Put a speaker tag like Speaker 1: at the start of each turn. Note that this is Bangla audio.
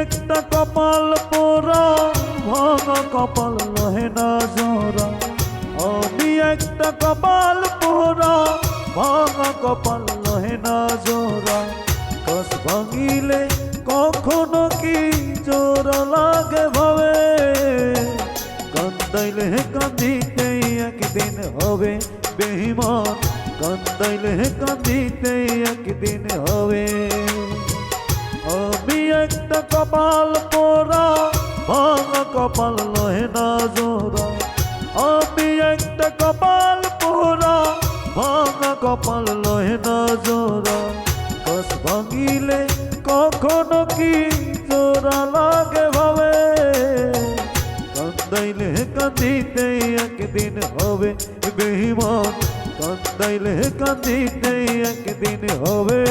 Speaker 1: একটা কপাল পোড়া ভাঙা কপাল লহে না জোড়া। আমি একটা কপাল পোড়া ভাঙা কপাল লহে না জোড়া। কস ভাঙিলে কখনো কি জোড়া লাগে ভাবে? কান্দাইলে কান্দিতেই একদিন হবে বেহিমান কান্দাইলে কান্দিতেই একদিন হবে কপাল পোড়া ভাঙা কপাল লহে না জোড়া। আমি একটা কপাল পোড়া ভাঙা কপাল লহে না জোড়া। কস ভাঙিলে কখনো কি জোড়া লাগে ভাবে? কান্দাইলে কান্দিতে একদিন হবে বেহিমান কান্দাইলে কান্দিতে একদিন হবে